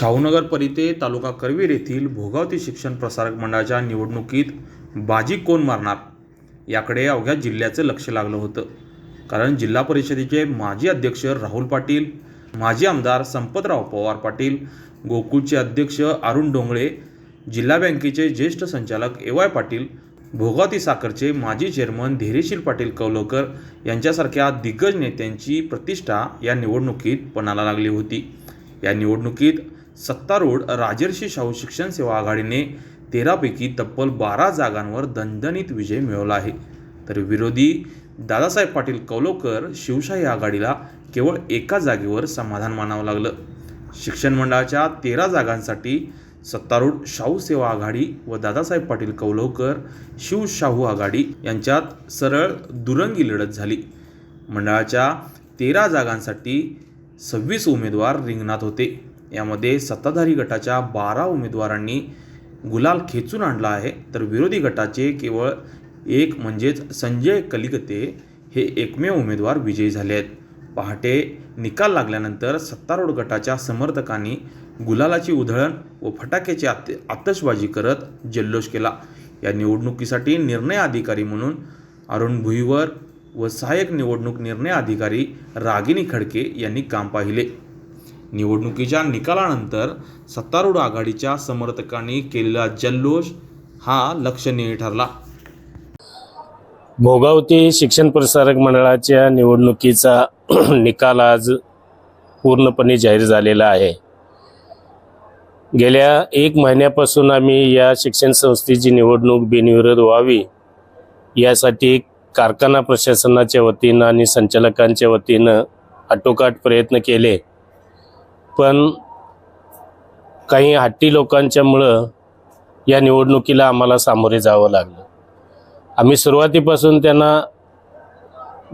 शाहूनगर परिते तालुका करवीर येथील भोगावती शिक्षण प्रसारक मंडळाच्या निवडणुकीत बाजी कोण मारणार? याकडे अवघ्या जिल्ह्याचं लक्ष लागलं होतं. कारण जिल्हा परिषदेचे माजी अध्यक्ष राहुल पाटील माजी आमदार संपतराव पवार पाटील गोकुळचे अध्यक्ष अरुण डोंगळे जिल्हा बँकेचे ज्येष्ठ संचालक ए वाय पाटील भोगावती साखरचे माजी चेअरमन धैर्यशील पाटील कौलकर यांच्यासारख्या दिग्गज नेत्यांची प्रतिष्ठा या निवडणुकीत पणाला लागली होती. या निवडणुकीत सत्तारूढ राजर्षी शाहू शिक्षण सेवा आघाडीने तेरापैकी तब्बल बारा जागांवर दणदणीत विजय मिळवला आहे. तर विरोधी दादासाहेब पाटील कौलोकर शिवशाही आघाडीला केवळ एका जागेवर समाधान मानावं लागलं. शिक्षण मंडळाच्या तेरा जागांसाठी सत्तारूढ शाहू सेवा आघाडी व दादासाहेब पाटील कौलकर शिवशाहू आघाडी यांच्यात सरळ दुरंगी लढत झाली. मंडळाच्या तेरा जागांसाठी सव्वीस उमेदवार रिंगणात होते. यामध्ये सत्ताधारी गटाच्या बारा उमेदवारांनी गुलाल खेचून आणला आहे. तर विरोधी गटाचे केवळ एक म्हणजेच संजय कलिकते हे एकमेव उमेदवार विजयी झाले आहेत. पहाटे निकाल लागल्यानंतर सत्तारूढ गटाच्या समर्थकांनी गुलालाची उधळण व फटाक्याची आत आतषबाजी करत जल्लोष केला. या निवडणुकीसाठी निर्णय अधिकारी म्हणून अरुण भुईवर व सहाय्यक निवडणूक निर्णय अधिकारी रागिनी खडके यांनी काम पाहिले. निवडणुकीच्या निकालानंतर सत्तारूढ आघाडीच्या समर्थकांनी केलेला जल्लोष हा लक्षणीय ठरला. भोगावती शिक्षण प्रसारक मंडळाच्या निवडणुकीचा निकाल आज पूर्णपणे जाहीर झालेला आहे. गेल्या एक महिन्यापासून आम्ही या शिक्षण संस्थेची निवडणूक बिनविरोध व्हावी यासाठी कारखाना प्रशासनाच्या वतीनं आणि संचालकांच्या वतीनं आटोकाट प्रयत्न केले. पण काही हट्टी लोकांच्यामुळं या निवडणुकीला आम्हाला सामोरे जावं लागलं. आम्ही सुरुवातीपासून त्यांना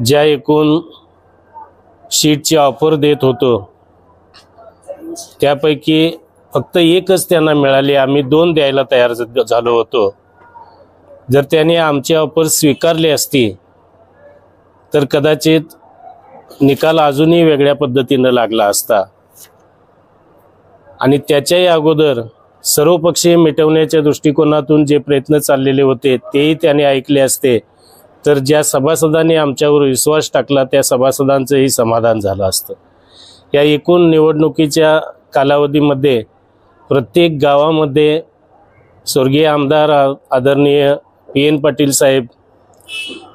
ज्या एकूण शीटची ऑफर देत होतो त्यापैकी फक्त एकच त्यांना मिळाली. आम्ही दोन द्यायला तयार झालो होतो. जर त्याने आमची ऑफर स्वीकारली असती तर कदाचित निकाल अजूनही वेगळ्या पद्धतीनं लागला असता. आणि त्याच्याही अगोदर सर्वपक्षीय मिटवण्याच्या दृष्टिकोनातून जे प्रयत्न चाललेले होते तेही त्याने ऐकले असते. तर ज्या सभासदांनी आमच्यावर विश्वास टाकला त्या सभासदांचंही समाधान झालं असतं. या एकूण निवडणुकीच्या कालावधीमध्ये प्रत्येक गावामध्ये स्वर्गीय आमदार आदरणीय पी एन पाटील साहेब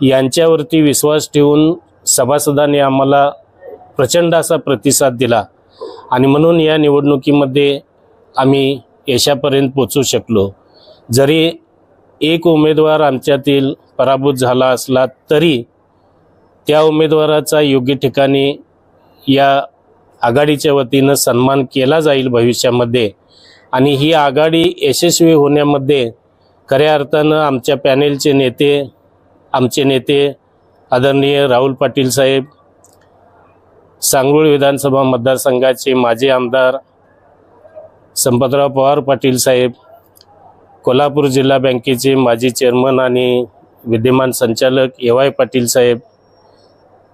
यांच्यावरती विश्वास ठेवून सभासदांनी आम्हाला प्रचंड असा प्रतिसाद दिला. आणि म्हणून या निवडणुकीमध्ये आम्ही यशापर्यंत पोचू शकलो. जरी एक उमेदवार आमच्यातील पराभूत झाला असला तरी त्या उमेदवाराचा योग्य ठिकाणी या आघाडीच्या वतीनं सन्मान केला जाईल भविष्यामध्ये. आणि ही आघाडी यशस्वी होण्यामध्ये खऱ्या अर्थानं आमच्या पॅनेलचे नेते आमचे नेते आदरणीय राहुल पाटील साहेब सांगोळ विधानसभा मतदारसंघाचे माजी आमदार संपतराव पवार पाटील साहेब कोल्हापूर जिल्हा बँकेचे माजी चेअरमन आणि विद्यमान संचालक ए वाय पाटील साहेब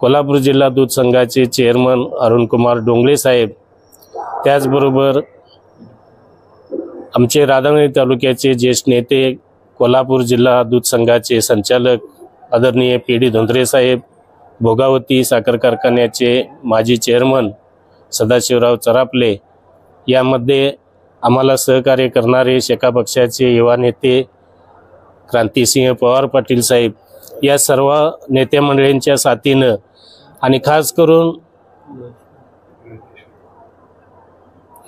कोल्हापूर जिल्हा दूध संघाचे चेअरमन अरुणकुमार डोंगळे साहेब. त्याचबरोबर आमचे राधानगरी तालुक्याचे ज्येष्ठ नेते कोल्हापूर जिल्हा दूध संघाचे संचालक आदरणीय पी डी धोंद्रे साहेब भोगावती साखर कारखान्याचे माजी चेअरमन सदाशिवराव चरापले यामध्ये आम्हाला सहकार्य करणारे शेका पक्षाचे युवा नेते क्रांतिसिंह पवार पाटील साहेब या सर्व नेते मंडळींच्या साथीनं आणि खास करून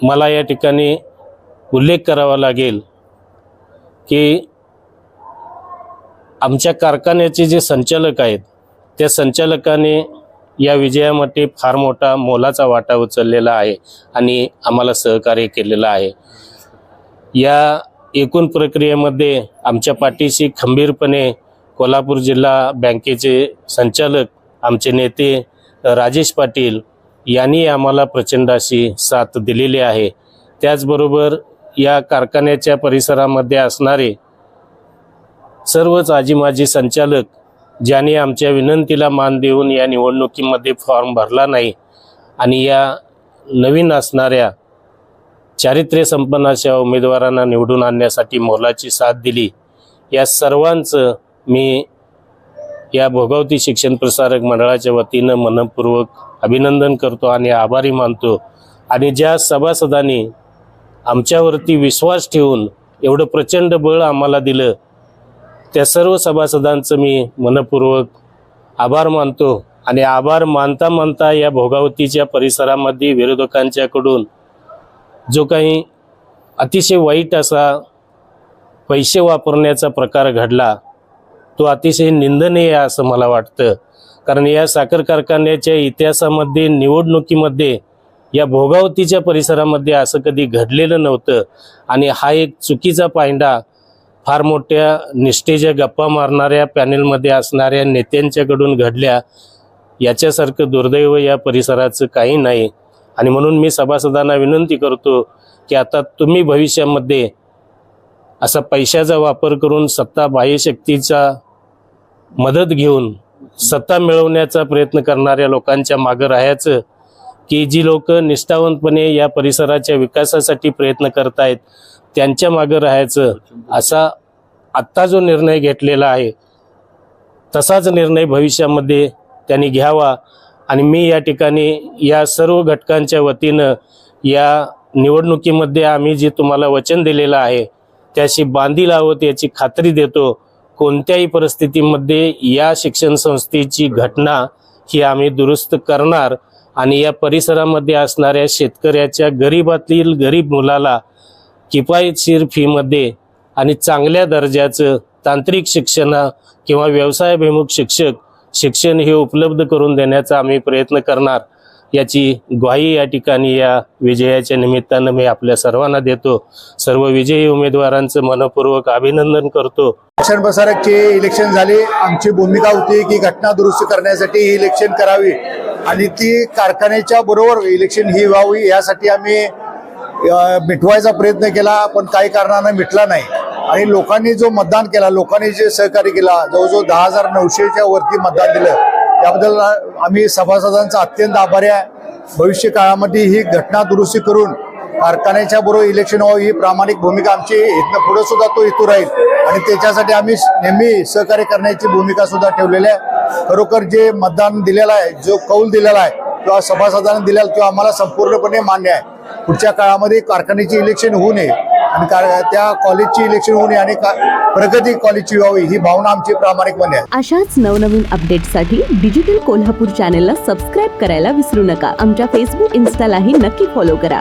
मला या ठिकाणी उल्लेख करावा लागेल की आमच्या कारखान्याचे जे संचालक आहेत त्या संचालकाने या विजयामध्ये फार मोठा मोलाचा वाटा उचललेला आहे आणि आम्हाला सहकार्य केलेलं आहे. या एकूण प्रक्रियेमध्ये आमच्या पाठीशी खंबीरपणे कोल्हापूर जिल्हा बँकेचे संचालक आमचे नेते राजेश पाटील यांनी आम्हाला प्रचंड अशी साथ दिलेली आहे. त्याचबरोबर या कारखान्याच्या परिसरामध्ये असणारे सर्वच आजी माजी संचालक ज्याने आमच्या विनंतीला मान देऊन या निवडणुकीमध्ये फॉर्म भरला नाही आणि या नवीन असणाऱ्या चारित्र्य संपन्न अशा उमेदवारांना निवडून आणण्यासाठी मोलाची साथ दिली या सर्वांचं मी या भोगावती शिक्षण प्रसारक मंडळाच्या वतीनं मनपूर्वक अभिनंदन करतो आणि आभारी मानतो. आणि ज्या सभासदांनी आमच्यावरती विश्वास ठेवून एवढं प्रचंड बळ आम्हाला दिलं त्या सर्व सभासदांचं मी मनपूर्वक आभार मानतो आणि आभार मानता मानता या भोगावतीच्या परिसरामध्ये विरोधकांच्याकडून जो काही अतिशय वाईट असा पैसे वापरण्याचा प्रकार घडला तो अतिशय निंदनीय असं मला वाटतं. कारण या साखर कारखान्याच्या इतिहासामध्ये निवडणुकीमध्ये या भोगावतीच्या परिसरामध्ये असं कधी घडलेलं नव्हतं. आणि हा एक चुकीचा पायंडा फार मोठ्या निष्ठेच्या गप्पा मारणाऱ्या पॅनेलमध्ये असणाऱ्या नेत्यांच्याकडून घडल्या याच्यासारखं दुर्दैव या परिसराचं काही नाही. आणि म्हणून मी सभासदांना विनंती करतो की आता तुम्ही भविष्यामध्ये असा पैशाचा वापर करून सत्ता बाह्यशक्तीचा मदत घेऊन सत्ता मिळवण्याचा प्रयत्न करणाऱ्या लोकांच्या मागं राहायचं की जी लोक निष्ठावंतपणे या परिसराच्या विकासासाठी प्रयत्न करतायत त्यांच्या मागं राहायचं असा आत्ता जो निर्णय घेतलेला आहे तसाच निर्णय भविष्यामध्ये त्यांनी घ्यावा. आणि मी या ठिकाणी या सर्व घटकांच्या वतीनं या निवडणुकीमध्ये आम्ही जे तुम्हाला वचन दिलेलं आहे त्याशी बांधील आहोत याची खात्री देतो. कोणत्याही परिस्थितीमध्ये या शिक्षण संस्थेची घटना ही आम्ही दुरुस्त करणार. आणि या परिसरामध्ये असणाऱ्या शेतकऱ्याच्या गरीबातील गरीब मुलाला किफायतशीर फीमध्ये आणि चांगल्या दर्जाचं तांत्रिक शिक्षण किंवा व्यवसायाभिमुख शिक्षक शिक्षण हे उपलब्ध करून देण्याचा आम्ही प्रयत्न करणार. याची ग्वाही या ठिकाणी या विजयाच्या निमित्तानं मी आपल्या सर्वांना देतो. सर्व विजयी उमेदवारांचं मनपूर्वक अभिनंदन करतो. शिक्षण प्रसारकचे इलेक्शन झाले. आमची भूमिका होती की घटना दुरुस्त करण्यासाठी ही इलेक्शन करावी. आणि ती कारखान्याच्या बरोबर इलेक्शन ही व्हावी यासाठी आम्ही मिटवायचा प्रयत्न केला पण काही कारणानं मिटला नाही. आणि लोकांनी जो मतदान केला लोकांनी जे सहकार्य केला जवळजवळ दहा हजार नऊशेच्या वरती मतदान दिलं त्याबद्दल आम्ही सभासदांचा अत्यंत आभारी आहे. भविष्य काळामध्ये ही घटना दुरुस्ती करून कारखान्याच्या बरोबर इलेक्शन व्हावं ही प्रामाणिक भूमिका आमची इथनं पुढे सुद्धा तो हेतू राहील. आणि त्याच्यासाठी आम्ही नेहमी सहकार्य करण्याची भूमिका सुद्धा ठेवलेली आहे. खरोखर जे मतदान दिलेलं आहे जो कौल दिलेला आहे किंवा सभासदांनी दिलेला किंवा आम्हाला संपूर्णपणे मान्य आहे. पुढच्या काळामध्ये कारखान्याची इलेक्शन होऊ नये आणि कार- त्या कॉलेजची इलेक्शन होऊ नये आणि का- प्रगती कॉलेजची व्हावी ही भावना आमची प्रामाणिकपणे आहे. अशाच नवनवीन अपडेटसाठी डिजिटल कोल्हापूर चॅनेलला सबस्क्राईब करायला विसरू नका. आमच्या फेसबुक इन्स्टालाही नक्की फॉलो करा.